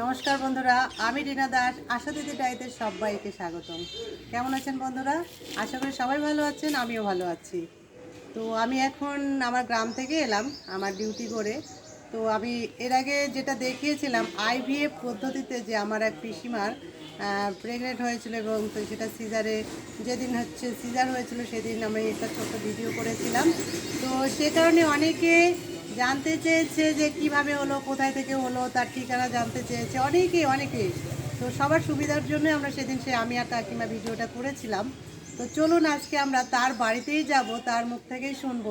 নমস্কার বন্ধুরা, আমি রিনা দাস, আশা দিদি ডাইতে সবাইকে স্বাগতম। কেমন আছেন বন্ধুরা? আশা করি সবাই ভালো আছেন, আমিও ভালো আছি। তো আমি এখন আমার গ্রাম থেকে এলাম, আমার ডিউটি করে। তো আমি এর আগে যেটা দেখিয়েছিলাম আইভিএফ পদ্ধতিতে যে আমার এক পিসিমার প্রেগনেন্ট হয়েছিল এবং তো সেটা সিজারে যেদিন হচ্ছে সিজার হয়েছিল, সেদিন আমি একটা ছোট্ট ভিডিও করেছিলাম। তো সে কারণে অনেকে জানতে চেয়েছে যে কীভাবে হলো, কোথায় থেকে হলো, তার ঠিকানা জানতে চেয়েছে অনেকে অনেকে তো সবার সুবিধার জন্য আমরা সেদিন সে আমি আর কাকিমা ভিডিওটা করেছিলাম। তো চলুন আজকে আমরা তার বাড়িতেই যাব, তার মুখ থেকেই শুনব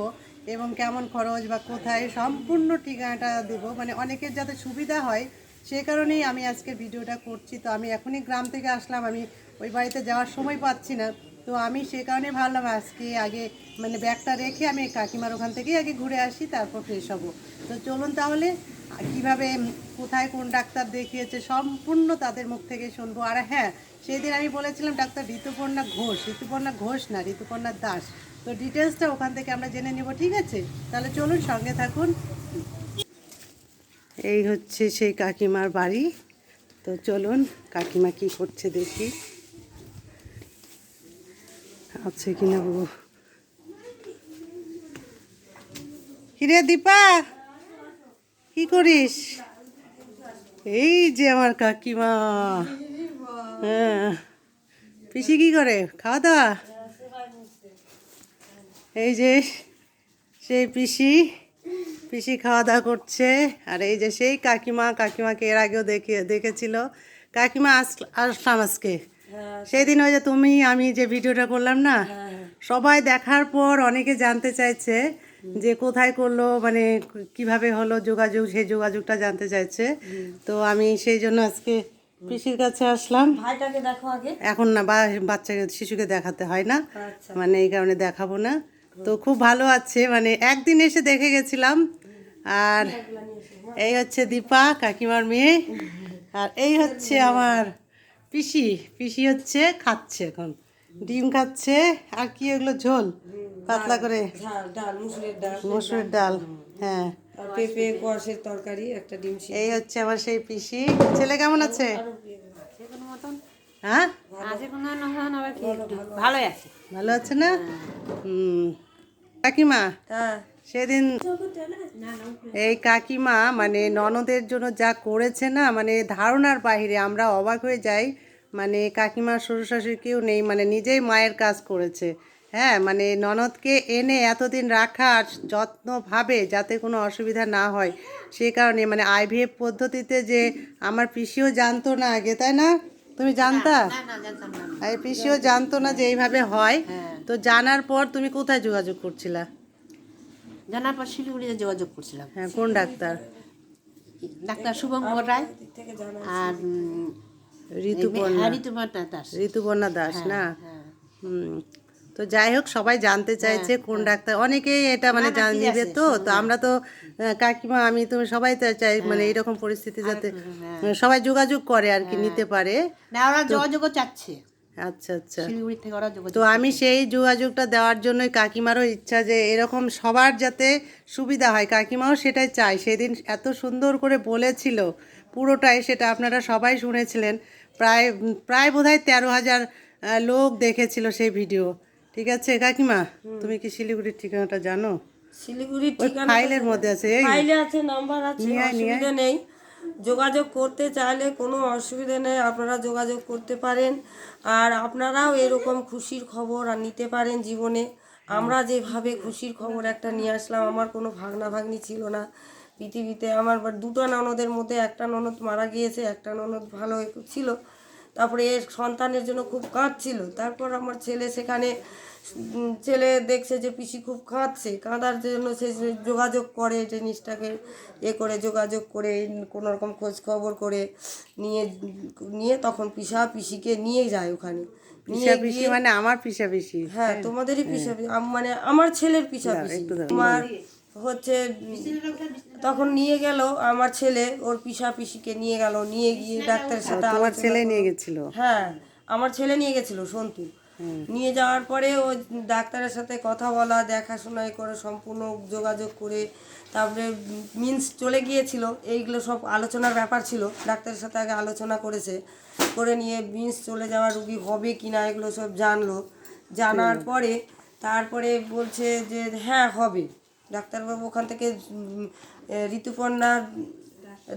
এবং কেমন খরচ বা কোথায় সম্পূর্ণ ঠিকানাটা দেবো। মানে অনেকের যাতে সুবিধা হয়, সে কারণেই আমি আজকে ভিডিওটা করছি। তো আমি এখনই গ্রাম থেকে আসলাম, আমি ওই বাড়িতে যাওয়ার সময় পাচ্ছি না। তো আমি সে কারণে ভাবলাম আজকে আগে মানে ব্যাগটা রেখে আমি কাকিমার ওখান থেকেই আগে ঘুরে আসি, তারপর ফ্রেশ হব। তো চলুন তাহলে, কীভাবে, কোথায় কোন ডাক্তার দেখিয়েছে সম্পূর্ণ তাদের মুখ থেকে শুনব। আর হ্যাঁ সেই দিন আমি বলেছিলাম ডাক্তার ঋতুপর্ণা ঘোষ ঋতুপর্ণা ঘোষ না, ঋতুপর্ণা দাস। তো ডিটেলসটা ওখান থেকে আমরা জেনে নেব, ঠিক আছে? তাহলে চলুন সঙ্গে থাকুন। এই হচ্ছে সেই কাকিমার বাড়ি। তো চলুন কাকিমা কি করছে দেখি। আছে কিনা বাবু? কিরে দীপা, কি করিস? এই যে আমার কাকিমা। হ্যাঁ। পিসি কি করে? খাওয়া দাওয়া? এই যে সেই পিসি পিসি খাওয়া দাওয়া করছে। আর এই যে সেই কাকিমা, কাকিমাকে এর আগেও দেখে, দেখেছিল। কাকিমা আস- আসলাম আজকে। সেই দিন ওই যে তুমি আমি যে ভিডিওটা করলাম না সবাই দেখার পর অনেকে জানতে চাইছে যে কোথায় করল মানে কীভাবে হলো যোগাযোগ সেই যোগাযোগটা জানতে চাইছে। তো আমি সেই জন্য আজকে পিসির কাছে আসলাম। ভাইটাকে দেখো আগে। এখন না বাচ্চাকে শিশুকে দেখাতে হয় না। আচ্ছা। মানে এই কারণে দেখাবো না। তো খুব ভালো আছে মানে একদিন এসে দেখে গেছিলাম। আর এই হচ্ছে দীপা কাকিমার মেয়ে। আর এই হচ্ছে আমার পিসি পিসি হচ্ছে খাচ্ছে এখন। ডিম খাচ্ছে আর কি এগুলো ঝোল? পাতলা করে। মুসুরের ডাল মসুরের ডাল হ্যাঁ। পেঁপে কোয়াশের তরকারি একটা ডিম এই হচ্ছে আমার সেই পিসি। ছেলে কেমন আছে? হ্যাঁ? ভালোই আছে। ভালো আছে না? হুম। কাকিমা? হ্যাঁ। সেদিন এই কাকিমা মানে ননদের জন্য যা করেছে না মানে ধারণার বাইরে আমরা অবাক হয়ে যাই। মানে কাকিমার শ্বশুর শাশুড়ি কেউ নেই মানে নিজেই মায়ের কাজ করেছে। হ্যাঁ মানে ননদকে এনে এতদিন রাখা যত্নভাবে যাতে কোনো অসুবিধা না হয় সে কারণে মানে আইভিএফ পদ্ধতিতে যে আমার পিসিও জানতো না আগে তাই না? তুমি জানতা? এই পিসিও জানতো না যে এইভাবে হয়। তো জানার পর তুমি কোথায় যোগাযোগ করছিলা? জানার পর শিলিগুড়িতে যোগাযোগ করছিলাম। হ্যাঁ কোন ডাক্তার? ডাক্তার শুভঙ্কর রায় আর ঋতুপর্ণা হ্যাঁ, ঋতুপর্ণা দাস। ঋতুপর্ণা দাস না? হ্যাঁ। তো যাই হোক সবাই জানতে চাইছে কোন ডাক্তার। অনেকেই এটা মানে জান নিবে তো তো আমরা তো কাকিমা আমি তুমি সবাই তো চাই মানে এইরকম পরিস্থিতি যাতে সবাই যোগাযোগ করে আর কি নিতে পারে। না ওরা যোগাযোগও চাচ্ছে। আচ্ছা আচ্ছা। শিলিগুড়ি থেকে ওরা যোগাযোগ তো আমি সেই যোগাযোগটা দেওয়ার জন্যই কাকিমারও ইচ্ছা যে এরকম সবার যাতে সুবিধা হয় কাকিমাও সেটাই চায়। সেদিন এত সুন্দর করে বলেছিল পুরোটাই সেটা আপনারা সবাই শুনেছিলেন। প্রায় প্রায় বোধহয় তেরো হাজার লোক দেখেছিল সেই ভিডিও। ঠিক আছে কাকিমা? তুমি কি শিলিগুড়ির ঠিকানাটা জানো? শিলিগুড়ির ঠিকানা ফাইলের মধ্যে আছে এই ফাইলে আছে নাম্বার আছে অসুবিধা নেই। যোগাযোগ করতে চাইলে কোনো অসুবিধা নেই, আপনারা যোগাযোগ করতে পারেন। আর আপনারাও এরকম খুশির খবর আর নিতে পারেন জীবনে। আমরা যেভাবে খুশির খবর একটা নিয়ে আসলাম, আমার কোনো ভাগনা ভাগ্নি ছিল না পৃথিবীতে। আমার দুটো ননদের মধ্যে একটা ননদ মারা গিয়েছে, একটা ননদ ভালো ছিল। তারপরে এর সন্তানের জন্য খুব কাঁদছিল। তারপর আমার ছেলে সেখানে ছেলে দেখছে যে পিসি খুব কাঁদছে। কাঁদার জন্য সে যোগাযোগ করে জিনিসটাকে এ করে যোগাযোগ করে কোনো রকম খোঁজ খবর করে নিয়ে নিয়ে তখন পিসা পিসিকে নিয়ে যায় ওখানে। নিয়ে পিসা পিসি মানে আমার পিসা পিসি। হ্যাঁ তোমাদেরই পিসা মানে আমার ছেলের পিসা পিসি। তোমার হচ্ছে তখন নিয়ে গেল আমার ছেলে ওর পিসা পিসিকে নিয়ে গেল নিয়ে গিয়ে ডাক্তারের সাথে আমার ছেলে নিয়ে গেছিল? হ্যাঁ আমার ছেলে নিয়ে গেছিল সন্তু। নিয়ে যাওয়ার পরে ও ডাক্তারের সাথে কথা বলা দেখাশোনাই করে সম্পূর্ণ যোগাযোগ করে তারপরে মিন্স চলে গিয়েছিল। এইগুলো সব আলোচনার ব্যাপার ছিল। ডাক্তারের সাথে আগে আলোচনা করেছে। করে নিয়ে মিন্স চলে যাওয়া রুগী হবে কি না এগুলো সব জানলো। জানার পরে তারপরে বলছে যে হ্যাঁ হবে। ডাক্তারবাবু ওখান থেকে ঋতুপর্ণা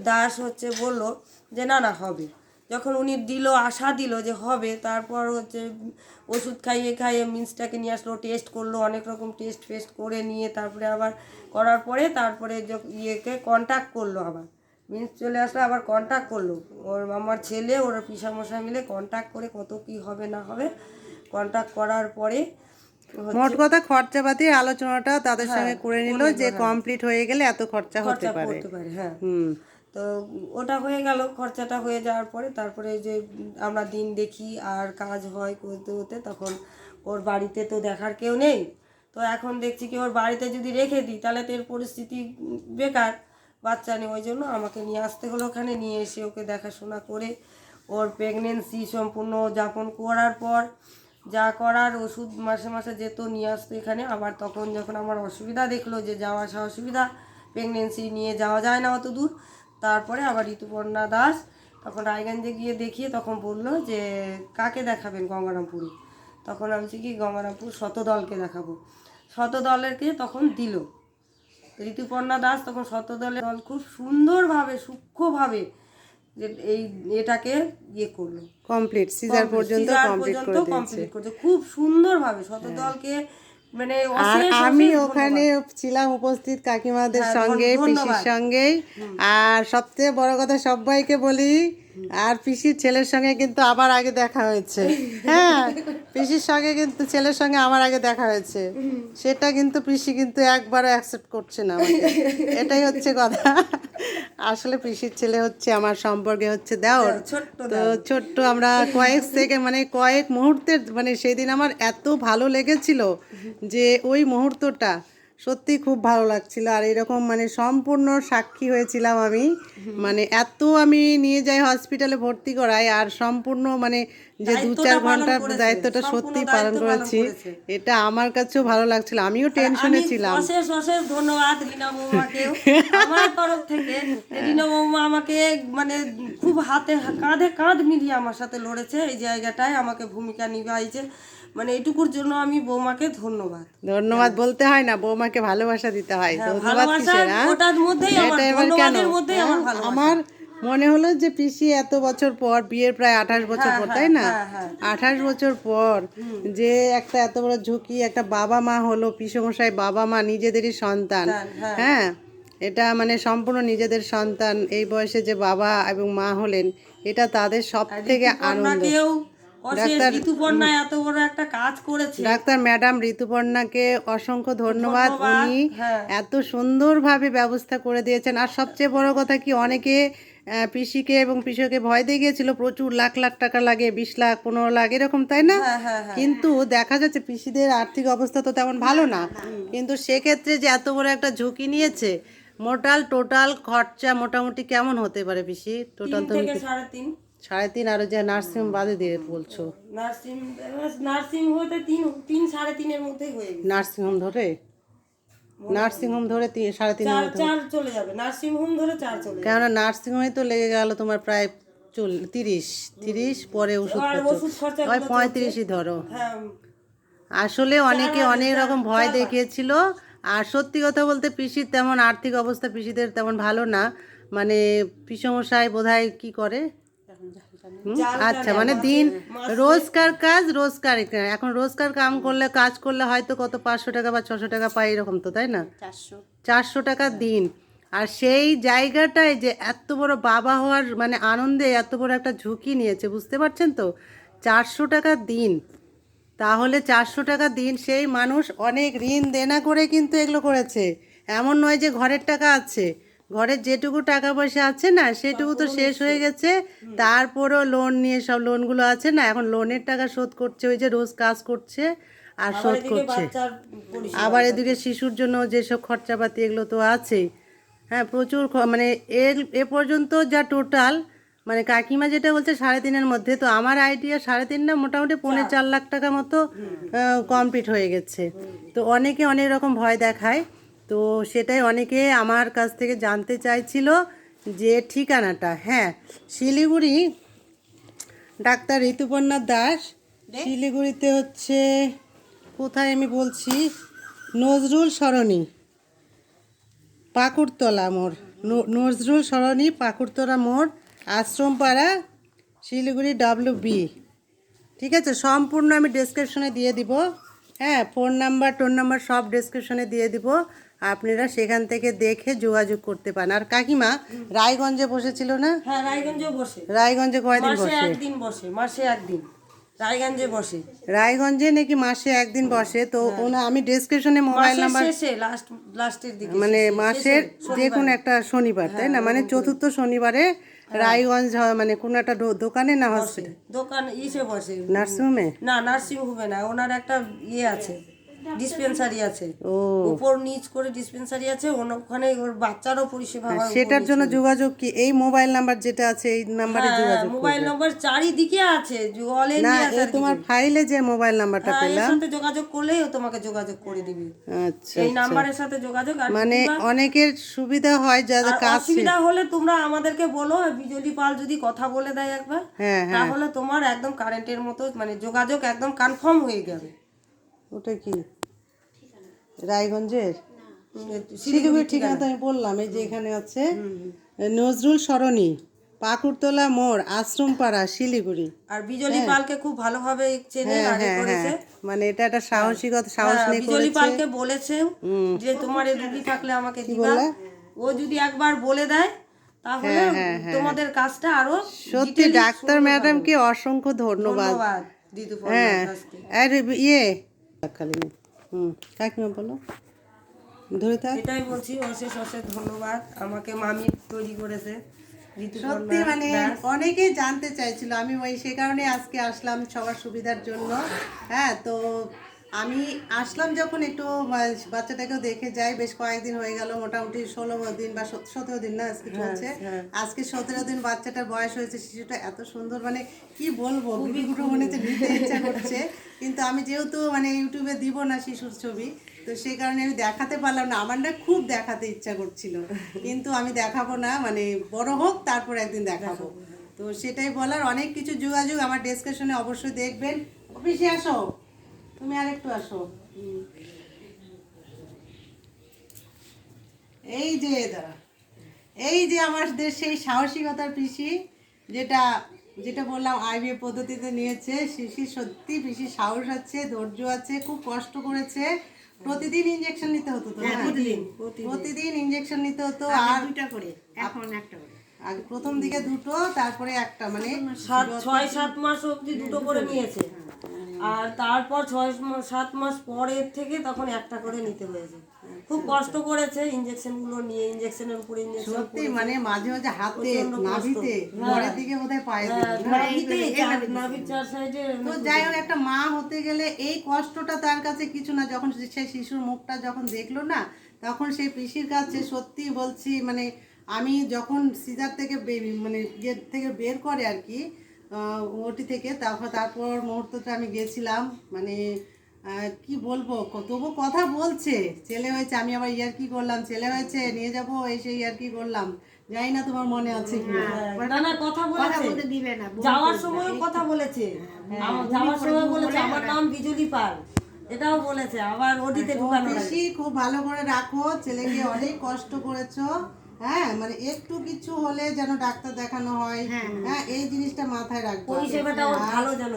দাস হচ্ছে বলল যে, না না, হবে। যখন উনি দিল, আশা দিল যে হবে, তারপর হচ্ছে ওষুধ খাইয়ে খাইয়ে মিন্সটাকে নিয়ে আসলো, টেস্ট করল, অনেক রকম টেস্ট ফেস্ট করে নিয়ে তারপরে আবার করার পরে তারপরে ইয়েকে কন্ট্যাক্ট করল আবার। মিন্স চলে আসলো, আবার কন্ট্যাক্ট করল। ওর আমার ছেলে, ওর পিসামশাই মিলে কন্ট্যাক্ট করে কত কি হবে না হবে কন্ট্যাক্ট করার পরে মোট কথা খরচাপাতির আলোচনাটা তাদের সঙ্গে করে নিল যে কমপ্লিট হয়ে। গেলে এত খরচা হতে খরচা পারে। হ্যাঁ। হুম। তো ওটা হয়ে গেল খরচাটা হয়ে যাওয়ার পরে তারপরে যে আমরা দিন দেখি আর কাজ হয় করতে হতে তখন ওর বাড়িতে তো দেখার কেউ নেই। তো এখন দেখছি কি ওর বাড়িতে যদি রেখে দিই তাহলে তো এর পরিস্থিতি বেকার। বাচ্চা নেই ওই জন্য আমাকে নিয়ে আসতে হলো ওখানে নিয়ে এসে ওকে দেখাশোনা করে ওর প্রেগনেন্সি সম্পূর্ণ যাপন করার পর যা করার ওষুধ মাসে মাসে যেত নিয়ে আসতো এখানে। আবার তখন যখন আমার অসুবিধা দেখল যে যাওয়া আসা অসুবিধা প্রেগনেন্সি নিয়ে যাওয়া যায় না অত দূর। তারপরে আবার ঋতুপর্ণা দাস তখন রায়গঞ্জে গিয়ে দেখিয়ে তখন বলল যে, কাকে দেখাবেন গঙ্গারামপুরে? তখন আমি কি গঙ্গারামপুর শতদলকে দেখাবো। শতদলেরকে তখন দিল। ঋতুপর্ণা দাস তখন শতদলের দল খুব সুন্দরভাবে, সূক্ষ্মভাবে যে এই এটাকে ইয়ে করল। কমপ্লিট সিজার পর্যন্ত কমপ্লিট করে কমপ্লিট করছে। খুব সুন্দরভাবে শতদলকে মানে আর আমি ওখানে ছিলাম উপস্থিত কাকিমাদের হ্যাঁ, সঙ্গে পিসির সঙ্গেই। আর সবচেয়ে বড় কথা সবাইকে বলি আর পিসির ছেলের সঙ্গে কিন্তু আবার আগে দেখা হয়েছে। হ্যাঁ পিসির সঙ্গে কিন্তু ছেলের সঙ্গে আমার আগে দেখা হয়েছে। সেটা কিন্তু পিসি কিন্তু একবারও অ্যাকসেপ্ট করছে না এটাই হচ্ছে কথা। আসলে পিসির ছেলে হচ্ছে আমার সম্পর্কে হচ্ছে দেওর। তো ছোট্ট আমরা কয়েক সেকেন্ড মানে কয়েক মুহূর্তের মানে সেদিন আমার এত ভালো লেগেছিল যে ওই মুহূর্তটা সত্যি খুব ভালো লাগছিল। আর এরকম মানে সম্পূর্ণ সাক্ষী হয়েছিলাম আমি। মানে এত আমি নিয়ে যাই হসপিটালে ভর্তি করাই আর সম্পূর্ণ মানে যে দু চার ঘণ্টার দায়িত্বটা সত্যি পালন করেছি। এটা আমার কাছেও ভালো লাগছিল। আমিও টেনশনে ছিলাম। অশেষ অশেষ ধন্যবাদ রিনা আমার তরফ থেকে রিনা বৌমা আমাকে মানে খুব হাতে কাঁধে কাঁধ মিলিয়ে আমার সাথে লড়েছে এই জায়গাটায়। আমাকে ভূমিকা নিভাইছে। মানে এইটুকুর জন্য আমি বৌমাকে ধন্যবাদ। ধন্যবাদ বলতে হয় না বৌমাকে ভালোবাসা দিতে হয়। ধন্যবাদ কিসের হ্যাঁ? আমার আমার হ্যাঁ? আমার মনে হলো যে পিসি এত বছর পর বিয়ের প্রায় আঠাশ বছর পর তাই না? আঠাশ বছর পর যে একটা এত বড় ঝুঁকি একটা বাবা মা হলো পিসমশাই বাবা মা নিজেদেরই সন্তান। হ্যাঁ। এটা মানে সম্পূর্ণ নিজেদের সন্তান। এই বয়সে যে বাবা এবং মা হলেন এটা তাদের সব থেকে আনন্দ। অশেষ ঋতুপর্ণা এত বড় একটা কাজ করেছে। ডাক্তার ম্যাডাম ঋতুপর্ণাকে অসংখ্য ধন্যবাদ। উনি হ্যাঁ। এত সুন্দরভাবে ব্যবস্থা করে দিয়েছেন। আর সবচেয়ে বড় কথা কি অনেকে পিসিকে এবং পিসিকে ভয় দিয়ে গিয়েছিল প্রচুর লাখ লাখ টাকা লাগে বিশ লাখ পনেরো লাখ এরকম তাই না? হ্যাঁ, কিন্তু দেখা যাচ্ছে পিসিদের আর্থিক অবস্থা তো তেমন ভালো না। কিন্তু সেক্ষেত্রে যে এত বড় একটা ঝুঁকি নিয়েছে মোটাল টোটাল খরচা মোটামুটি কেমন হতে পারে পিসি? টোটাল থেকে সাড়ে তিন। সাড়ে তিন আরও যে নার্সিং বাদে দিয়ে বলছো। নার্সিং নার্সিং হতে তিন তিন সাড়ে তিনের মধ্যেই হয়ে গেছে। নার্সিং হোম ধরে? নার্সিং হোম ধরে তিন সাড়ে তিন চার চলে যাবে। নার্সিং হোম ধরে চার চলে কেননা নার্সিং হোমে তো লেগে গেল তোমার প্রায় চল তিরিশ তিরিশ পরে ওষুধ ওই পঁয়ত্রিশই ধরো। হ্যাঁ। আসলে অনেকে অনেক রকম ভয় দেখিয়েছিল। আর সত্যি কথা বলতে পিসির তেমন আর্থিক অবস্থা পিসিদের তেমন ভালো না। মানে পিসমশাই বোধহয় কি করে? আচ্ছা মানে দিন রোজকার কাজ রোজকার এখন রোজকার কাম করলে কাজ করলে হয়তো কত পাঁচশো টাকা বা ছশো টাকা পাই এরকম তো তাই না? চারশো। টাকা দিন। আর সেই জায়গাটায় যে এত বড় বাবা হওয়ার মানে আনন্দে এত বড় একটা ঝুঁকি নিয়েছে বুঝতে পারছেন তো? চারশো টাকা দিন। তাহলে চারশো টাকা দিন সেই মানুষ অনেক ঋণ দেনা করে কিন্তু এগুলো করেছে। এমন নয় যে ঘরের টাকা আছে। ঘরের যেটুকু টাকা পয়সা আছে না সেটুকু তো শেষ হয়ে গেছে। তারপরও লোন নিয়ে সব লোনগুলো আছে না এখন লোনের টাকা শোধ করছে ওই যে রোজ কাজ করছে আর শোধ করছে। আবার এদিকে শিশুর জন্য যেসব খরচাপাতি এগুলো তো আছেই হ্যাঁ প্রচুর মানে এর এ পর্যন্ত যা টোটাল মানে কাকিমা যেটা বলছে সাড়ে তিনের মধ্যে তো আমার আইডিয়া সাড়ে তিন না মোটামুটি পৌনে চার। লাখ টাকা মতো কমপ্লিট হয়ে গেছে। তো অনেকে অনেক রকম ভয় দেখায়। তো সেটাই অনেকে আমার কাছ থেকে জানতে চাইছিল যে ঠিকানাটা। হ্যাঁ শিলিগুড়ি ডাক্তার ঋতুপর্ণা দাস। শিলিগুড়িতে হচ্ছে কোথায় আমি বলছি? নজরুল সরণি পাকুড়তলা মোড়। নজরুল সরণি পাকুড়তলা মোড় আশ্রমপাড়া শিলিগুড়ি ডাব্লিউ বি ঠিক আছে সম্পূর্ণ আমি ডেসক্রিপশনে দিয়ে দিব। হ্যাঁ ফোন নাম্বার টোন নাম্বার সব ডেসক্রিপশনে দিয়ে দিব। আপনারা সেখান থেকে দেখে যোগাযোগ করতে পারেন। আর কাকিমা রায়গঞ্জে বসেছিল না? হ্যাঁ রায়গঞ্জে বসে। রায়গঞ্জে কয়দিন বসে? একদিন বসে মাসে একদিন। রায়গঞ্জে বসে। রায়গঞ্জে নাকি মাসে একদিন বসে? তো ওনা আমি ডেসক্রিপশনে মোবাইল নাম্বার লাস্ট লাস্টের দিকে মানে মাসের যে কোনো একটা শনিবার তাই না? মানে চতুর্থ শনিবারে রায়গঞ্জ মানে কোনো একটা দোকানে না হসপিটাল? দোকান ইসে বসে। নার্সিংহোমে? না নার্সিং হোমে না ওনার একটা ইয়ে আছে। ডিসপেন্সারি আছে। উপর নিচ করে ডিসপেন্সারি আছে ওখানে ওর বাচ্চারও পরিষেবা হয় সেটার জন্য যোগাযোগ কি? এই মোবাইল নাম্বার যেটা আছে এই নাম্বারে যোগাযোগ মোবাইল নম্বর চারিদিকে আছে অল ইন্ডিয়া তোমার ফাইলে যে মোবাইল নাম্বারটা পেলাম। সাথে যোগাযোগ করলেই ও তোমাকে যোগাযোগ করে দিবে। আচ্ছা এই নাম্বারের সাথে যোগাযোগ আর মানে অনেকের সুবিধা হয় যাদের অসুবিধা হলে তোমরা আমাদেরকে বলো বিজলি পাল যদি কথা বলে দেয় একবার হ্যাঁ হ্যাঁ। তাহলে তোমার একদম কারেন্টের মতো মানে যোগাযোগ একদম কনফার্ম হয়ে যাবে ওটা কি? রায়গঞ্জের? উম, শিলিগুড়ি ঠিকানা তো আমি বললাম এই যে এখানে আছে নজরুল সরণি পাকুড়তলা মোড় আশ্রমপাড়া শিলিগুড়ি। আর বিজলি পালকে খুব ভালোভাবে চেনে আগে করেছে। মানে এটা একটা সাহসিকতা সাহস হ্যাঁ, নিয়ে বিজলি পালকে বলেছে যে তোমার এই রুগী থাকলে আমাকে দিবা। ও যদি একবার বলে দেয় তাহলে তোমাদের কাজটা আরও সত্যি ডাক্তার ম্যাডামকে অসংখ্য ধন্যবাদ। হ্যাঁ। আর ইয়ে। হুম কাকিমা বলো? ধরে থাক। এটাই বলছি অশেষ অশেষ ধন্যবাদ। আমাকে মামি তৈরি করেছে। সত্যি মানে অনেকেই জানতে চাইছিল আমি ওই সে কারণে আজকে আসলাম সবার সুবিধার জন্য। হ্যাঁ তো আমি আসলাম যখন একটু বাচ্চাটাকেও দেখে যাই বেশ কয়েকদিন হয়ে গেল মোটামুটি ষোলো দিন বা সত- সতেরো দিন না আজকে চলছে। আজকে সতেরো দিন বাচ্চাটার বয়স হয়েছে শিশুটা এত সুন্দর মানে কি বলব মনে হচ্ছে নিতে ইচ্ছা করছে। কিন্তু আমি যেহেতু মানে ইউটিউবে দিব না শিশুর ছবি তো সেই কারণে আমি দেখাতে পারলাম না। আমার না খুব দেখাতে ইচ্ছা করছিল। কিন্তু আমি দেখাবো না মানে বড় হোক তারপর একদিন দেখাবো। তো সেটাই বলার। অনেক কিছু যোগাযোগ আমার ডিসকাশনে অবশ্যই দেখবেন। অফিসে আসো। তুমি আরেকটু আসো। এই যে দাঁড়া। এই যে আমাদের সেই সাহসিকতার পিসি যেটা যেটা বললাম আইবি পদ্ধতিতে নিয়েছে শিশি সত্যি পিসি সাহস আছে ধৈর্য আছে খুব কষ্ট করেছে। প্রতিদিন ইঞ্জেকশন নিতে হতো তো না? প্রতিদিন ইঞ্জেকশন নিতে হতো আর দুটা করে এখন একটা করে। আগে প্রথম দিকে দুটো তারপরে একটা মানে ছয় সাত মাস অবধি দুটো করে নিয়েছে। আর তারপর ছয় মাস সাত মাস পরের থেকে তখন একটা করে নিতে হয়েছে। খুব কষ্ট করেছে ইঞ্জেকশনগুলো নিয়ে ইঞ্জেকশনের উপরে ইঞ্জেকশন সত্যি মানে মাঝে মাঝে হাতে নাভিতে পরের দিকে বোধহয় পায়ে দিত। নাভির চার সাইডে তো যাই হোক একটা মা হতে গেলে এই কষ্টটা তার কাছে কিছু না যখন সে শিশুর মুখটা যখন দেখল না তখন সেই পিসির কাছে সত্যি বলছি মানে আমি যখন সিজার থেকে মানে গেট থেকে বের করে আর কি ওটি থেকে। তারপর তারপর মুহূর্তটা আমি গেছিলাম। মানে কি বলব? তবু কথা বলছে। ছেলে হয়েছে আমি আবার ইয়ার কি করলাম? ছেলে হয়েছে নিয়ে যাব এসে ইয়ার কি করলাম? জানি না তোমার মনে আছে কি না। না কথা বলেছে। দিবে না যাওয়ার সময়ও কথা বলেছে। যাওয়ার সময় বলেছে আমার নাম বিজলি পাল। এটাও বলেছে। আবার ওটিতে ঢুকানো বেশি খুব ভালো করে রাখো। ছেলেকে অনেক কষ্ট করেছ। হ্যাঁ মানে একটু কিছু হলে যেন ডাক্তার দেখানো হয়। হ্যাঁ এই জিনিসটা মাথায় রাখব ভালো যেন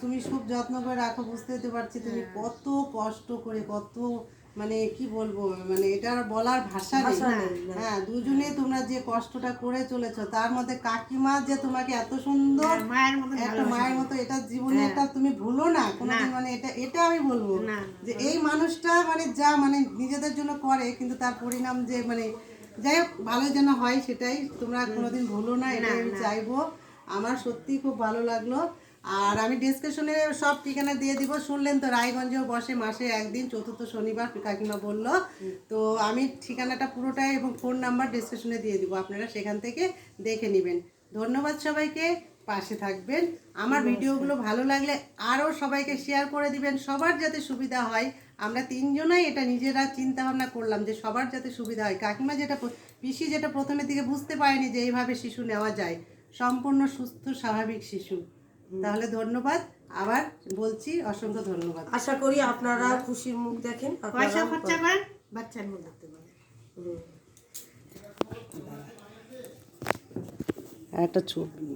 তুমি খুব যত্ন করে রাখো বুঝতে পারছি তুমি কত কষ্ট করে কত মানে কি বলব মানে এটা বলার ভাষা নেই। হ্যাঁ দুজনে তোমরা যে কষ্টটা করে চলেছো তার মধ্যে কাকিমা যে তোমাকে এত সুন্দর একটা মায়ের মতো এটা জীবনে একটা তুমি ভুলো না কোনোদিন মানে এটা এটা আমি বলব যে এই মানুষটা মানে যা মানে নিজেদের জন্য করে কিন্তু তার পরিণাম যে মানে যাই হোক ভালো যেন হয় সেটাই। তোমরা কোনোদিন ভুলো না এটাই আমি চাইব। আমার সত্যি খুব ভালো লাগল। আর আমি ডিসকাশনে সব ঠিকানা দিয়ে দিব। শুনলেন তো রায়গঞ্জেও বসে মাসে একদিন চতুর্থ শনিবার কাকিমা বলল। তো আমি ঠিকানাটা পুরোটাই এবং ফোন নাম্বার ডিসকাশনে দিয়ে দিব। আপনারা সেখান থেকে দেখে নেবেন। ধন্যবাদ সবাইকে। পাশে থাকবেন। আমার ভিডিওগুলো ভালো লাগলে আরও সবাইকে শেয়ার করে দিবেন। সবার যাতে সুবিধা হয় আমরা তিনজনাই এটা নিজেরা চিন্তা ভাবনা করলাম যে সবার যাতে সুবিধা হয়। কাকিমা যেটা পিসি যেটা প্রথমের দিকে বুঝতে পারেনি যে এইভাবে শিশু নেওয়া যায়। সম্পূর্ণ সুস্থ স্বাভাবিক শিশু। তাহলে ধন্যবাদ। আবার বলছি অসংখ্য ধন্যবাদ। আশা করি আপনারা খুশির মুখ দেখেন পয়সা খরচা করেন বাচ্চার মুখ দেখতে পারেন। একটা ছবি।